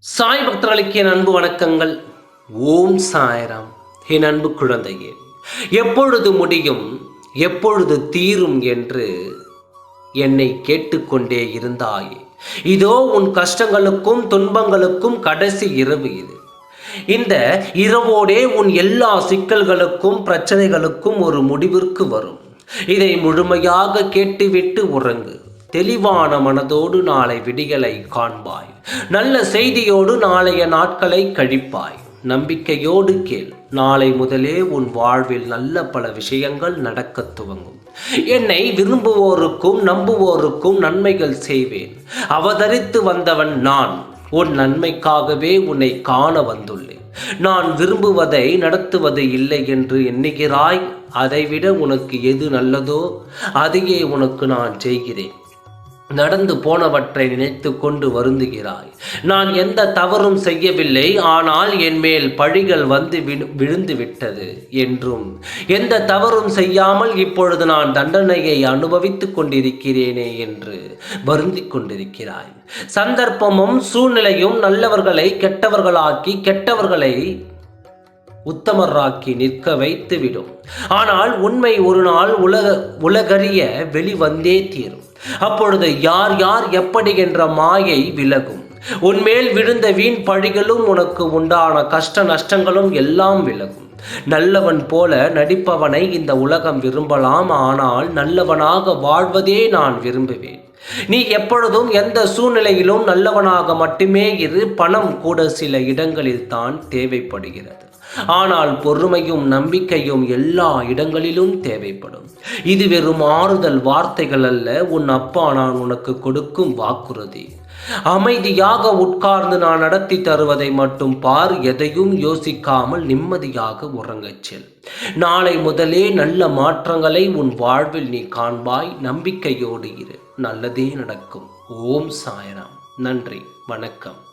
சாய் பக்தர்களுக்கு என் அன்பு வணக்கங்கள். ஓம் சாயராம். என் அன்பு குழந்தையே எப்பொழுது முடியும் எப்பொழுது தீரும் என்று என்னை கேட்டுக்கொண்டே இருந்தாயே. இதோ உன் கஷ்டங்களுக்கும் துன்பங்களுக்கும் கடைசி இரவு இது. இந்த இரவோடே உன் எல்லா சிக்கல்களுக்கும் பிரச்சனைகளுக்கும் ஒரு முடிவிற்கு வரும். இதை முழுமையாக கேட்டுவிட்டு உறங்கு. தெளிவான மனதோடு நாளை விடிகளை காண்பாய். நல்ல செய்தியோடு நாளைய நாட்களை கழிப்பாய். நம்பிக்கையோடு கேள் நாளை முதலே உன் வாழ்வில் நல்ல பல விஷயங்கள் நடக்கத் துவங்கும். என்னை விரும்புவோருக்கும் நம்புவோருக்கும் நன்மைகள் செய்வேன். அவதரித்து வந்தவன் நான் உன் நன்மைக்காகவே உன்னை காண வந்துள்ளேன். நான் விரும்புவதை நடத்துவது இல்லை என்று எண்ணுகிறாய் அதைவிட உனக்கு எது நல்லதோ அதையே உனக்கு நான் செய்கிறேன். நடந்து போனவற்றை நினைத்து கொண்டு வருந்துகிறாய். நான் எந்த தவறும் செய்யவில்லை ஆனால் என் மேல் பழிகள் வந்து விழு- விழுந்து விட்டது என்றும். எந்த தவறும் செய்யாமல் இப்பொழுது நான் தண்டனையை அனுபவித்துக் கொண்டிருக்கிறேனே என்று வருந்தி கொண்டிருக்கிறாய். சந்தர்ப்பமும் சூழ்நிலையும் நல்லவர்களை கெட்டவர்களாக்கி கெட்டவர்களை உத்தமராக்கி நிற்க வைத்துவிடும். ஆனால் உண்மை ஒரு நாள் உலக உலகறிய வெளிவந்தே தீரும். அப்பொழுது யார் யார் எப்படி என்ற மாயை விலகும். உன்மேல் விழுந்த வீண் பழிகளும் உனக்கு உண்டான கஷ்ட நஷ்டங்களும் எல்லாம் விலகும். நல்லவன் போல நடிப்பவனை இந்த உலகம் விரும்பலாம் ஆனால் நல்லவனாக வாழ்வதே நான் விரும்புவேன். நீ எப்பொழுதும் எந்த சூழ்நிலையிலும் நல்லவனாக மட்டுமே இரு பணம் கூட சில இடங்களில் தான் தேவைப்படுகிறது. ஆனால் பொறுமையும் நம்பிக்கையும் எல்லா இடங்களிலும் தேவைப்படும். இது வெறும் ஆறுதல் வார்த்தைகள் அல்ல உன் அப்பா நான் உனக்கு கொடுக்கும் வாக்குறுதி. அமைதியாக உட்கார்ந்து நான் நடத்தி தருவதை மட்டும் பார் எதையும் யோசிக்காமல் நிம்மதியாக உறங்கச் செல். நாளை முதலே நல்ல மாற்றங்களை உன் வாழ்வில் நீ காண்பாய் நம்பிக்கையோடு இரு. நல்லதே நடக்கும். ஓம் சாயராம். நன்றி. வணக்கம்.